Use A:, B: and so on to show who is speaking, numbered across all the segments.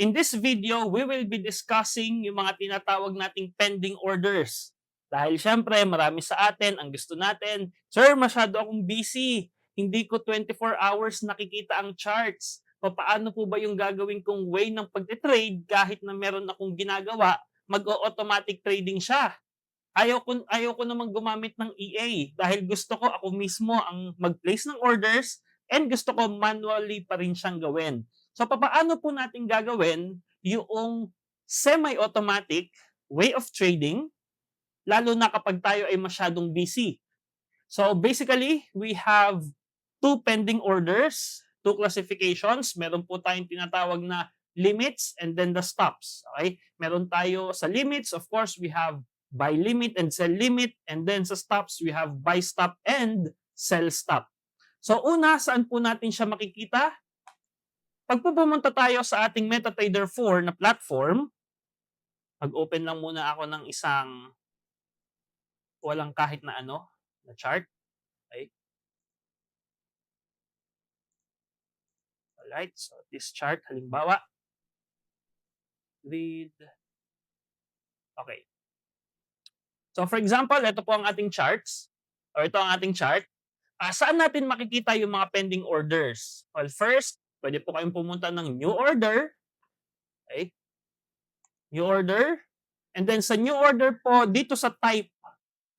A: In this video, we will be discussing yung mga tinatawag nating pending orders. Dahil syempre, marami sa atin ang gusto natin, Sir, masyado akong busy. Hindi ko 24 hours nakikita ang charts. Paano po ba yung gagawin kong way ng pagte-trade kahit na meron akong ginagawa, mag-automatic trading siya. Ayaw ko, ayaw ko namang gumamit ng EA dahil gusto ko ako mismo ang mag-place ng orders and gusto ko manually pa rin siyang gawin. So, paano po natin gagawin yung semi-automatic way of trading, lalo na kapag tayo ay masyadong busy. So, basically, we have two pending orders, two classifications. Meron po tayong tinatawag na limits and then the stops. Okay? Meron tayo sa limits, of course, we have buy limit and sell limit. And then sa stops, we have buy stop and sell stop. So, una, saan po natin siya makikita? Pag pumunta tayo sa ating MetaTrader 4 na platform, mag-open lang muna ako ng isang walang kahit na ano, na chart. Okay. Alright, so this chart, halimbawa, read. Okay. So for example, ito po ang ating charts, or ito ang ating chart. Uh, saan natin makikita yung mga pending orders? Well, first, pwede po kayong pumunta ng new order. Okay. New order. And then sa new order po, dito sa type,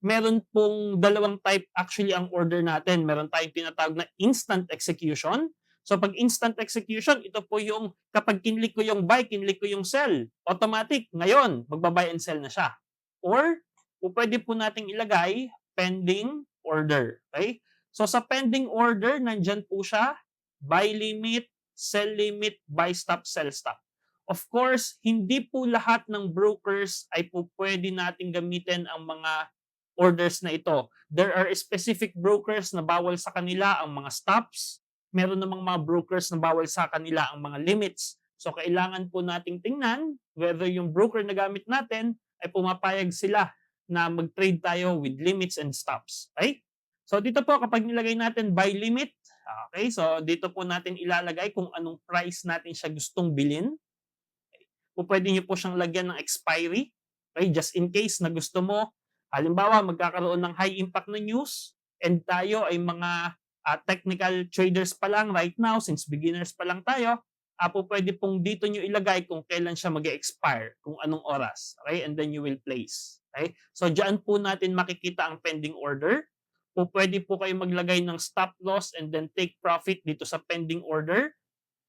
A: meron pong dalawang type actually ang order natin. Meron tayong tinatawag na instant execution. So pag instant execution, ito po yung kapag kinlik ko yung buy, kinlik ko yung sell. Automatic, ngayon, magbabuy and sell na siya. Or, pwede po nating ilagay pending order. Okay? So sa pending order, nandyan po siya, buy limit, sell limit, buy stop, sell stop. Of course, hindi po lahat ng brokers ay po pwede nating gamitin ang mga orders na ito. There are specific brokers na bawal sa kanila ang mga stops. Meron namang mga brokers na bawal sa kanila ang mga limits. So kailangan po nating tingnan whether yung broker na gamit natin ay pumapayag sila na mag-trade tayo with limits and stops. Okay? So dito po kapag nilagay natin buy limit, okay, so dito po natin ilalagay kung anong price natin siya gustong bilhin. Okay. O pwede niyo po siyang lagyan ng expiry, okay, just in case na gusto mo, halimbawa magkakaroon ng high impact na news and tayo ay mga uh, technical traders pa lang right now since beginners pa lang tayo, uh, po pwede pong dito nyo ilagay kung kailan siya mag expire kung anong oras. Okay? And then you will place. Okay? So, diyan po natin makikita ang pending order po pwede po kayo maglagay ng stop loss and then take profit dito sa pending order.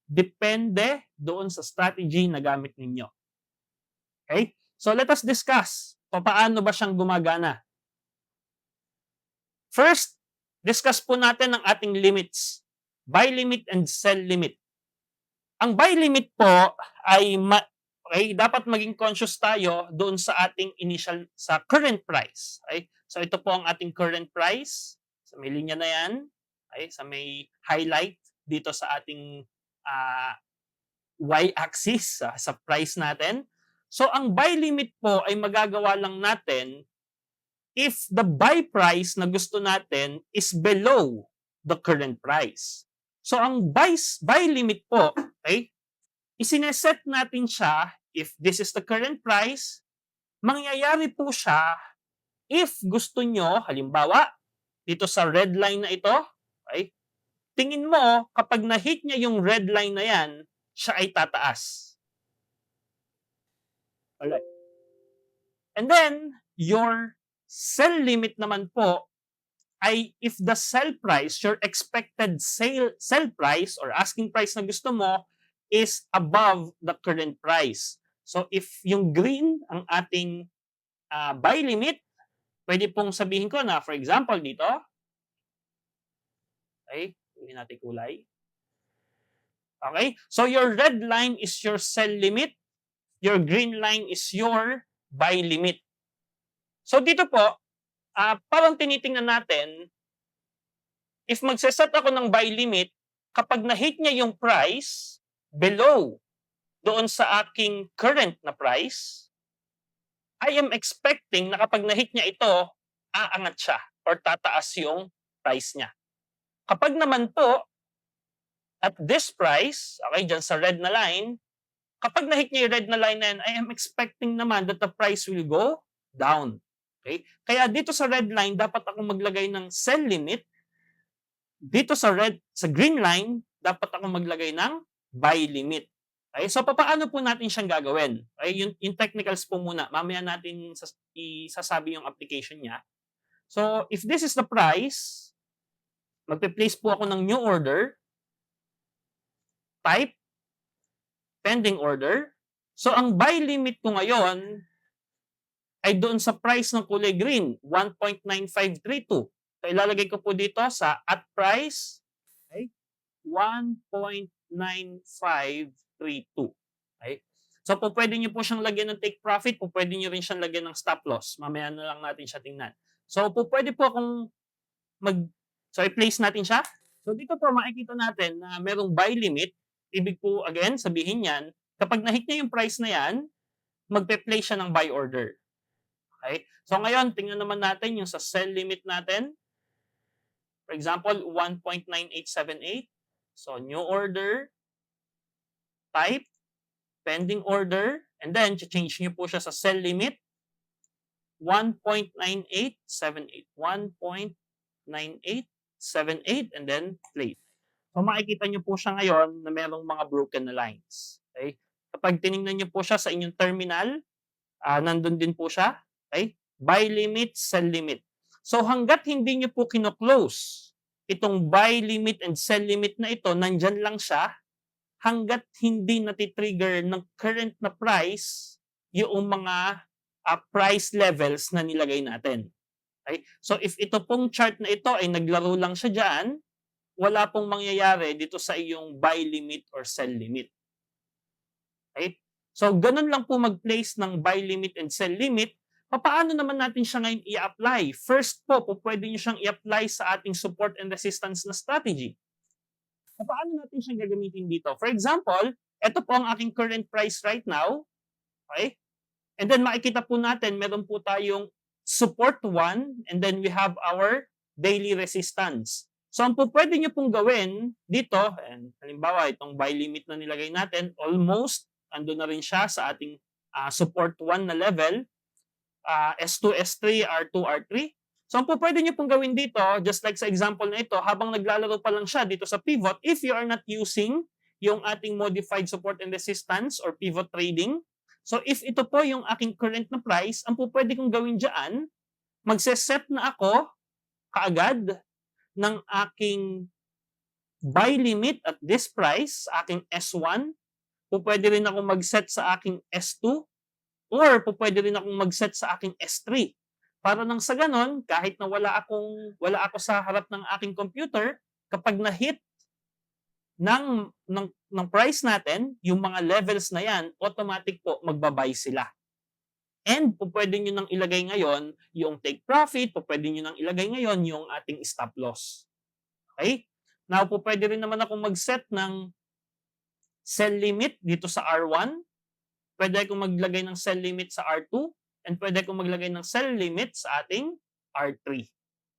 A: Depende doon sa strategy na gamit ninyo. Okay? So let us discuss paano ba siyang gumagana. First, discuss po natin ang ating limits. Buy limit and sell limit. Ang buy limit po ay ma- okay, dapat maging conscious tayo doon sa ating initial sa current price. Okay? So ito po ang ating current price. Sa may linya na yan. Okay, sa may highlight dito sa ating uh, y-axis uh, sa price natin. So ang buy limit po ay magagawa lang natin if the buy price na gusto natin is below the current price. So ang buy, buy limit po, okay, isineset natin siya if this is the current price, mangyayari po siya If gusto nyo, halimbawa, dito sa red line na ito, okay, tingin mo, kapag na-hit niya yung red line na yan, siya ay tataas. Alright. And then, your sell limit naman po ay if the sell price, your expected sale, sell price or asking price na gusto mo is above the current price. So if yung green ang ating uh, buy limit, pwede pong sabihin ko na, for example, dito, okay, hindi natin kulay. Okay, so your red line is your sell limit, your green line is your buy limit. So dito po, uh, parang tinitingnan natin, if magsaset ako ng buy limit, kapag na-hit niya yung price below doon sa aking current na price, I am expecting na kapag na-hit niya ito, aangat siya or tataas yung price niya. Kapag naman po, at this price, okay, dyan sa red na line, kapag na-hit niya yung red na line na yan, I am expecting naman that the price will go down. Okay? Kaya dito sa red line, dapat ako maglagay ng sell limit. Dito sa red, sa green line, dapat ako maglagay ng buy limit. Okay? So, paano po natin siyang gagawin? Okay? Yung, yung technicals po muna. Mamaya natin sas, isasabi yung application niya. So, if this is the price, magpe-place po ako ng new order, type, pending order. So, ang buy limit ko ngayon ay doon sa price ng kulay green, 1.9532. So, ilalagay ko po dito sa at price, okay, 1.9532. Okay? So, po pwede nyo po siyang lagyan ng take profit, po pwede nyo rin siyang lagyan ng stop loss. Mamaya na lang natin siya tingnan. So, po pwede po akong mag, so i-place natin siya. So, dito po makikita natin na merong buy limit. Ibig po, again, sabihin yan, kapag na-hit niya yung price na yan, magpe-place siya ng buy order. Okay? So, ngayon, tingnan naman natin yung sa sell limit natin. For example, 1.9878. So, new order, type, pending order, and then, change nyo po siya sa sell limit, 1.9878. 1.9878, and then, plate. So, makikita nyo po siya ngayon na merong mga broken na lines. Okay? Kapag tinignan nyo po siya sa inyong terminal, uh, nandun din po siya. Okay? Buy limit, sell limit. So, hanggat hindi nyo po kino-close itong buy limit and sell limit na ito, nandyan lang siya, hanggat hindi natitrigger ng current na price yung mga uh, price levels na nilagay natin. Okay? So if ito pong chart na ito ay naglaro lang siya dyan, wala pong mangyayari dito sa iyong buy limit or sell limit. Okay? So ganun lang po mag-place ng buy limit and sell limit. Paano naman natin siya ngayon i-apply? First po, po pwede nyo siyang i-apply sa ating support and resistance na strategy. Paano natin siyang gagamitin dito? For example, ito po ang aking current price right now. Okay? And then makikita po natin, meron po tayong support 1 and then we have our daily resistance. So, ang po pwede nyo pong gawin dito, and halimbawa, itong buy limit na nilagay natin, almost, ando na rin siya sa ating uh, support 1 na level, uh, S2, S3, R2, R3. So, ang po pwede nyo pong gawin dito, just like sa example na ito, habang naglalaro pa lang siya dito sa pivot, if you are not using yung ating modified support and resistance or pivot trading, so if ito po yung aking current na price, ang po pwede kong gawin dyan, magse-set na ako kaagad ng aking buy limit at this price, aking S1, po rin ako mag-set sa aking S2, or po rin akong mag-set sa aking S3. Para nang sa ganon, kahit na wala akong wala ako sa harap ng aking computer, kapag na-hit ng, ng, ng price natin, yung mga levels na yan, automatic po magbabay sila. And po pwede nyo nang ilagay ngayon yung take profit, po pwede nyo nang ilagay ngayon yung ating stop loss. Okay? Now, po pwede rin naman akong mag-set ng sell limit dito sa R1. Pwede akong maglagay ng sell limit sa R2 and pwede akong maglagay ng sell limit sa ating R3.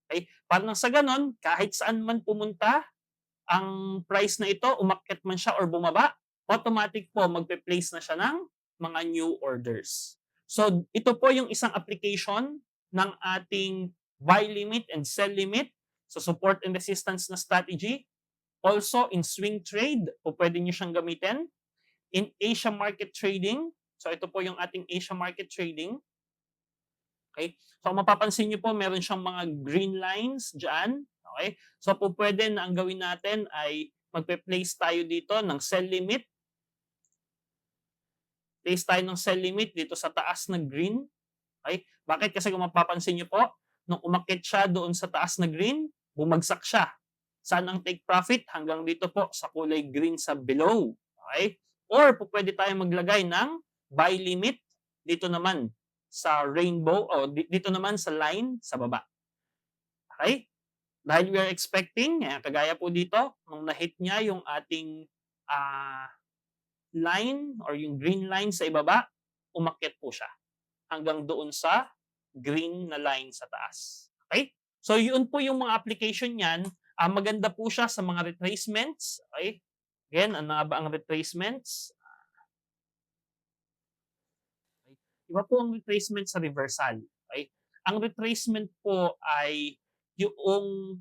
A: Okay? Para nang sa ganon, kahit saan man pumunta, ang price na ito, umakyat man siya or bumaba, automatic po magpe-place na siya ng mga new orders. So, ito po yung isang application ng ating buy limit and sell limit sa support and resistance na strategy. Also, in swing trade, po pwede nyo siyang gamitin. In Asia market trading, so ito po yung ating Asia market trading. Okay? So, mapapansin nyo po, meron siyang mga green lines dyan. Okay? So, po pwede na ang gawin natin ay magpe-place tayo dito ng sell limit. Place tayo ng sell limit dito sa taas na green. Okay? Bakit? Kasi kung mapapansin nyo po, nung umakit siya doon sa taas na green, bumagsak siya. Saan ang take profit? Hanggang dito po sa kulay green sa below. Okay? Or po pwede tayo maglagay ng buy limit dito naman sa rainbow o dito naman sa line sa baba. Okay? Dahil we are expecting, eh, kagaya po dito, nung na-hit niya yung ating uh, line or yung green line sa ibaba, umakyat po siya hanggang doon sa green na line sa taas. Okay? So, yun po yung mga application niyan. Uh, maganda po siya sa mga retracements. Okay? Again, ano ba ang retracements? Iba po ang retracement sa reversal. Okay? Ang retracement po ay yung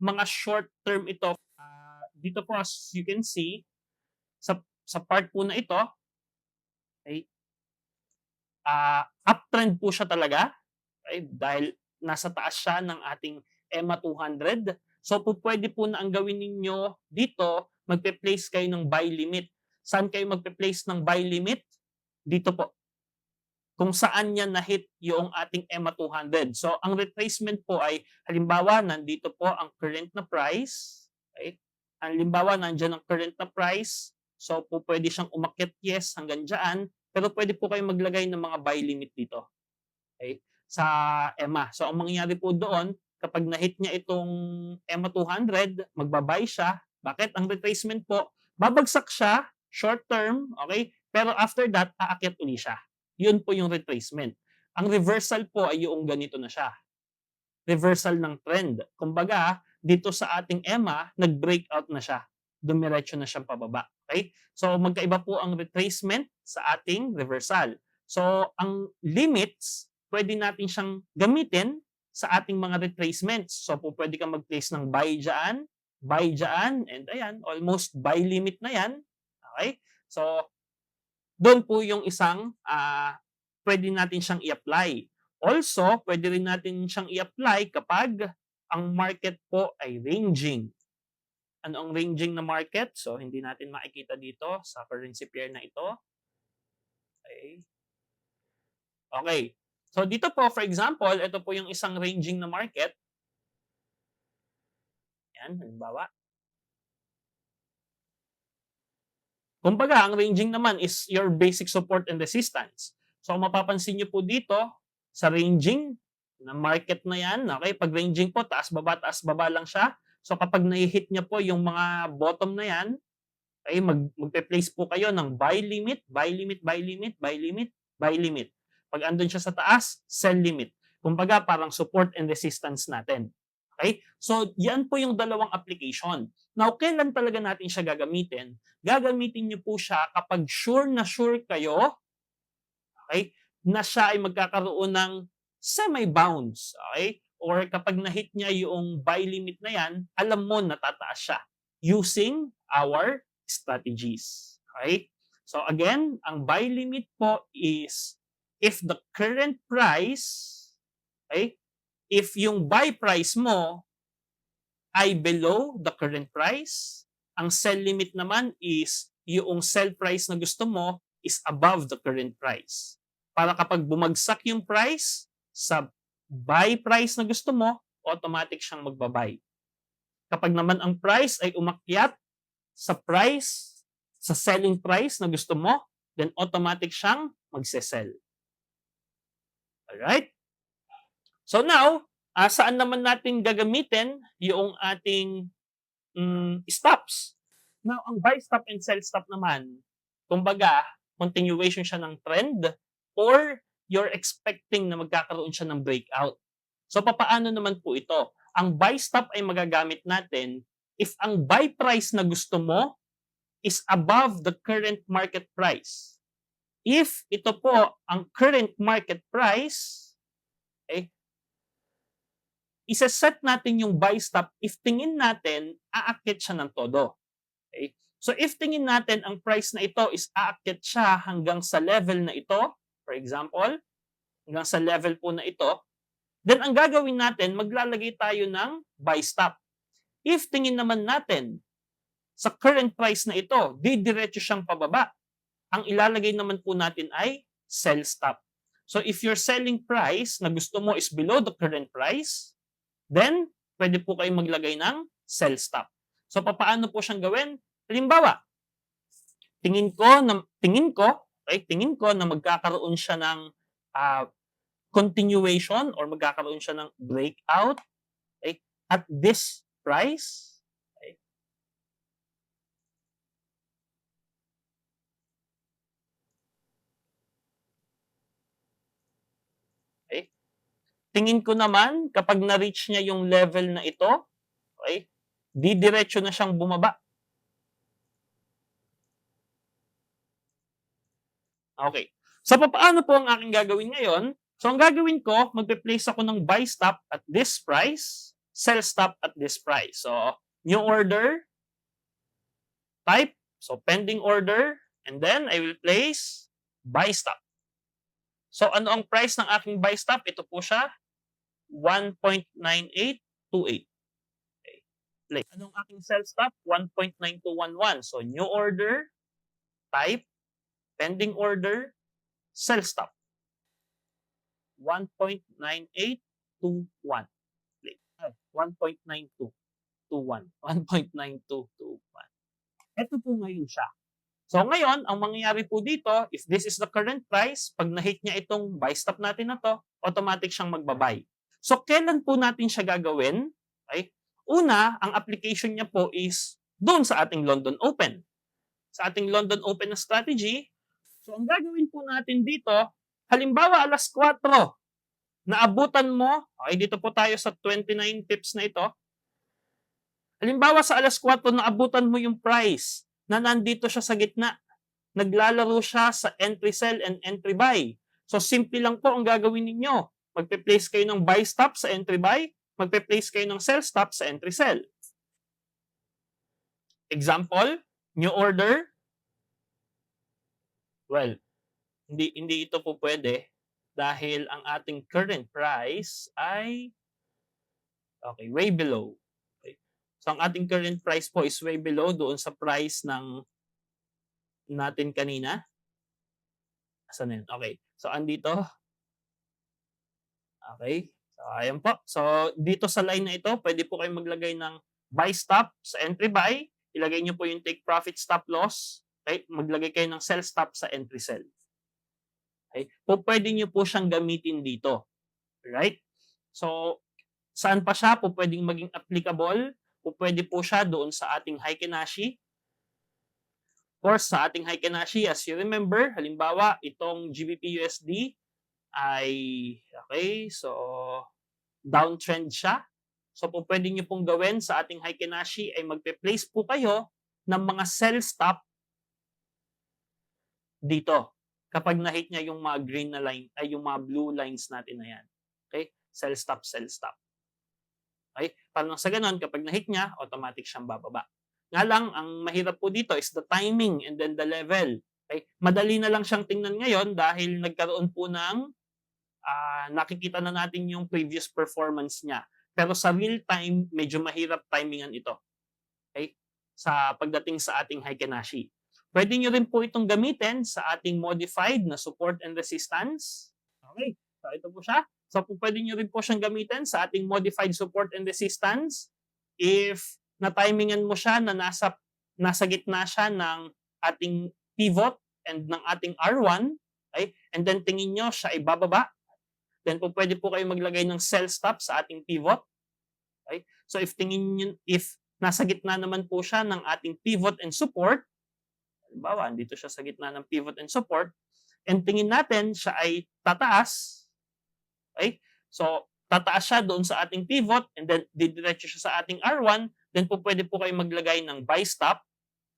A: mga short term ito. Uh, dito po as you can see, sa, sa part po na ito, okay, uh, uptrend po siya talaga. Okay? Dahil nasa taas siya ng ating EMA 200. So po pwede po na ang gawin ninyo dito, magpe-place kayo ng buy limit. Saan kayo magpe-place ng buy limit? Dito po. Kung saan niya na-hit yung ating EMA 200. So ang retracement po ay halimbawa nandito po ang current na price. Okay? Halimbawa nandiyan ang current na price. So po pwede siyang umakyat yes hanggang dyan. Pero pwede po kayo maglagay ng mga buy limit dito. Okay? Sa EMA. So ang mangyayari po doon, kapag na-hit niya itong EMA 200, magbabay siya. Bakit? Ang retracement po, babagsak siya, short term, okay? Pero after that, aakyat uli siya. Yun po yung retracement. Ang reversal po ay yung ganito na siya. Reversal ng trend. Kumbaga, dito sa ating EMA, nag-breakout na siya. Dumiretso na siyang pababa. Okay? So, magkaiba po ang retracement sa ating reversal. So, ang limits, pwede natin siyang gamitin sa ating mga retracements. So, po pwede kang mag-place ng buy dyan, buy dyan, and ayan, almost buy limit na yan. Okay? So, doon po yung isang uh, pwede natin siyang i-apply. Also, pwede rin natin siyang i-apply kapag ang market po ay ranging. Ano ang ranging na market? So, hindi natin makikita dito sa currency pair na ito. Okay. Okay. So, dito po, for example, ito po yung isang ranging na market. Yan, halimbawa. Kumbaga, ang ranging naman is your basic support and resistance. So, mapapansin nyo po dito, sa ranging na market na yan, okay, pag ranging po, taas baba, taas baba lang siya. So, kapag na-hit niya po yung mga bottom na yan, okay, mag, magpe-place po kayo ng buy limit, buy limit, buy limit, buy limit, buy limit. Pag andun siya sa taas, sell limit. Kumbaga, parang support and resistance natin. Okay? So, yan po yung dalawang application. Now, kailan talaga natin siya gagamitin? Gagamitin niyo po siya kapag sure na sure kayo okay, na siya ay magkakaroon ng semi-bounce. Okay? Or kapag na-hit niya yung buy limit na yan, alam mo na tataas siya using our strategies. Okay? So again, ang buy limit po is if the current price, okay, if yung buy price mo ay below the current price, ang sell limit naman is yung sell price na gusto mo is above the current price. Para kapag bumagsak yung price sa buy price na gusto mo, automatic siyang magbabay. Kapag naman ang price ay umakyat sa price, sa selling price na gusto mo, then automatic siyang magse-sell. Alright? So now, uh, saan naman natin gagamitin yung ating um, stops? Now, ang buy stop and sell stop naman, kumbaga, continuation siya ng trend or you're expecting na magkakaroon siya ng breakout. So, papaano naman po ito? Ang buy stop ay magagamit natin if ang buy price na gusto mo is above the current market price. If ito po ang current market price, isa-set natin yung buy stop if tingin natin aakyat siya ng todo. Okay? So if tingin natin ang price na ito is aakyat siya hanggang sa level na ito, for example, hanggang sa level po na ito, then ang gagawin natin, maglalagay tayo ng buy stop. If tingin naman natin sa current price na ito, didiretso siyang pababa, ang ilalagay naman po natin ay sell stop. So if your selling price na gusto mo is below the current price, then pwede po kayong maglagay ng sell stop. So papaano po siyang gawin? Halimbawa, tingin ko na tingin ko, okay, tingin ko na magkakaroon siya ng uh, continuation or magkakaroon siya ng breakout okay, at this price. Okay. okay. Tingin ko naman, kapag na-reach niya yung level na ito, okay, didiretso na siyang bumaba. Okay. So, paano po ang aking gagawin ngayon? So, ang gagawin ko, magpe-place ako ng buy stop at this price, sell stop at this price. So, new order, type, so pending order, and then I will place buy stop. So, ano ang price ng aking buy stop? Ito po siya, 1.9828. Okay. Play. Anong aking sell stop? 1.9211. So, new order, type, pending order, sell stop. 1.9821. Play. Ay, 1.9221. 1.9221. Ito po ngayon siya. So ngayon, ang mangyayari po dito, if this is the current price, pag na-hit niya itong buy stop natin na to, automatic siyang magbabay. So kailan po natin siya gagawin? Okay? Una, ang application niya po is doon sa ating London Open. Sa ating London Open na strategy, so ang gagawin po natin dito, halimbawa alas 4, naabutan mo, okay, dito po tayo sa 29 pips na ito, halimbawa sa alas 4, naabutan mo yung price na nandito siya sa gitna. Naglalaro siya sa entry sell and entry buy. So simple lang po ang gagawin ninyo. Magpe-place kayo ng buy stop sa entry buy, magpe-place kayo ng sell stop sa entry sell. Example, new order. Well, hindi hindi ito po pwede dahil ang ating current price ay okay, way below. Okay. So ang ating current price po is way below doon sa price ng natin kanina. Asan na yun? Okay. So andito. Okay. So ayan po. So dito sa line na ito, pwede po kayong maglagay ng buy stop sa entry buy. Ilagay niyo po yung take profit stop loss. Okay? Maglagay kayo ng sell stop sa entry sell. Okay? Po pwede niyo po siyang gamitin dito. Right? So saan pa siya po pwedeng maging applicable? Po pwede po siya doon sa ating Heikenashi. Of course, sa ating Heikenashi, as you remember, halimbawa, itong GBP USD ay, okay, so, downtrend siya. So, po pwede nyo pong gawin sa ating Heikenashi ay magpe-place po kayo ng mga sell stop dito. Kapag na-hit niya yung mga green na line, ay yung mga blue lines natin na yan. Okay? Sell stop, sell stop. Okay? Parang sa ganun, kapag na-hit niya, automatic siyang bababa. Nga lang, ang mahirap po dito is the timing and then the level. Okay? Madali na lang siyang tingnan ngayon dahil nagkaroon po ng uh, nakikita na natin yung previous performance niya. Pero sa real time, medyo mahirap timingan ito. Okay? Sa pagdating sa ating Heikenashi. Pwede nyo rin po itong gamitin sa ating modified na support and resistance. Okay, so ito po siya. So po pwede nyo rin po siyang gamitin sa ating modified support and resistance if na-timingan mo siya na nasa, nasa gitna siya ng ating pivot and ng ating R1, okay? and then tingin nyo siya ay bababa, then po pwede po kayo maglagay ng sell stop sa ating pivot. Okay? So if tingin nyo, if nasa gitna naman po siya ng ating pivot and support, halimbawa, andito siya sa gitna ng pivot and support, and tingin natin siya ay tataas, okay? So, tataas siya doon sa ating pivot, and then didiretso siya sa ating R1, then po pwede po kayo maglagay ng buy stop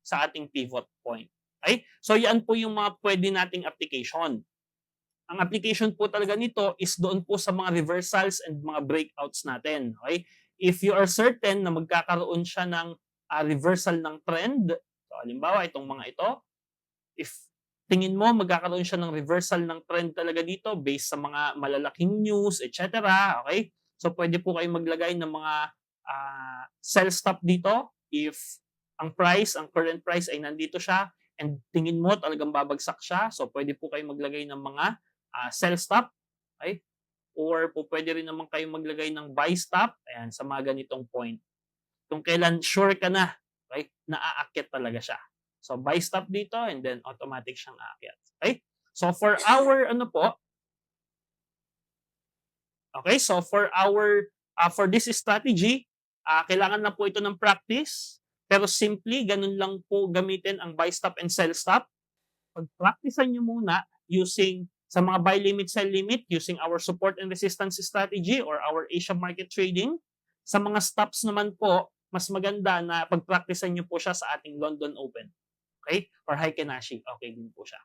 A: sa ating pivot point. Okay? So, yan po yung mga pwede nating application. Ang application po talaga nito is doon po sa mga reversals and mga breakouts natin. Okay? If you are certain na magkakaroon siya ng uh, reversal ng trend, So, halimbawa, itong mga ito, if tingin mo magkakaroon siya ng reversal ng trend talaga dito based sa mga malalaking news, etc. Okay? So, pwede po kayo maglagay ng mga uh, sell stop dito if ang price, ang current price ay nandito siya and tingin mo talagang babagsak siya. So, pwede po kayo maglagay ng mga uh, sell stop. Okay? Or po pwede rin naman kayo maglagay ng buy stop. Ayan, sa mga ganitong point. Kung kailan sure ka na Okay? Naaakyat talaga siya. So, buy stop dito and then automatic siyang aakyat. Okay? So, for our, ano po, okay, so for our, uh, for this strategy, uh, kailangan na po ito ng practice, pero simply, ganun lang po gamitin ang buy stop and sell stop. Pag-practicean nyo muna using sa mga buy limit, sell limit, using our support and resistance strategy or our Asia market trading. Sa mga stops naman po, mas maganda na pag-practicean nyo po siya sa ating London Open. Okay? Or Heikenashi. Okay din po siya.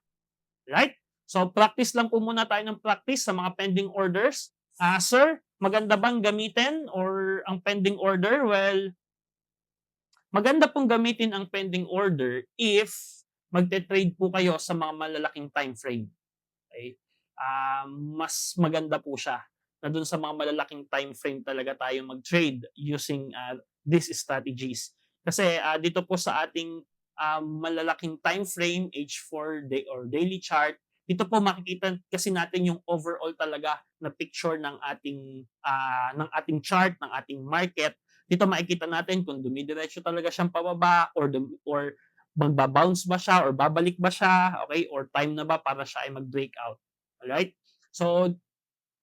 A: Right? So, practice lang po muna tayo ng practice sa mga pending orders. Ah, sir, maganda bang gamitin or ang pending order? Well, maganda pong gamitin ang pending order if magte-trade po kayo sa mga malalaking time frame. Okay? Ah, mas maganda po siya na dun sa mga malalaking time frame talaga tayo mag-trade using ah, these strategies. Kasi ah, dito po sa ating ah, malalaking time frame, H4 day or daily chart, dito po makikita kasi natin yung overall talaga na picture ng ating ah, ng ating chart, ng ating market. Dito makikita natin kung dumidiretso talaga siyang pababa or dum- or magba-bounce ba siya or babalik ba siya, okay? Or time na ba para siya ay mag-breakout. Alright? So,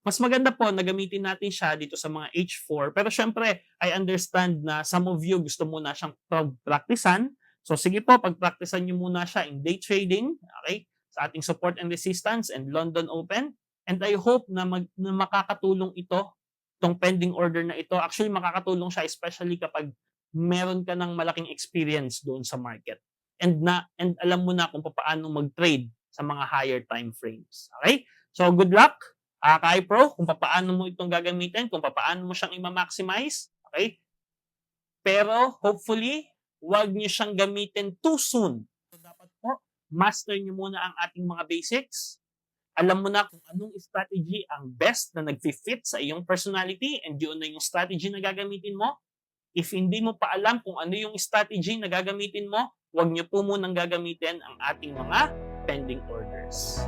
A: mas maganda po na gamitin natin siya dito sa mga H4. Pero syempre, I understand na some of you gusto muna siyang praktisan. So sige po, pagpraktisan nyo muna siya in day trading, okay? Sa ating support and resistance and London Open. And I hope na, mag, na makakatulong ito, itong pending order na ito. Actually, makakatulong siya especially kapag meron ka ng malaking experience doon sa market. And na and alam mo na kung paano mag-trade sa mga higher time frames. Okay? So good luck uh, kay Pro kung paano mo itong gagamitin, kung paano mo siyang i-maximize. Okay? Pero hopefully, huwag niyo siyang gamitin too soon. So dapat po, master niyo muna ang ating mga basics. Alam mo na kung anong strategy ang best na nag-fit sa iyong personality and yun na yung strategy na gagamitin mo. If hindi mo pa alam kung ano yung strategy na gagamitin mo, huwag niyo po munang gagamitin ang ating mga pending orders.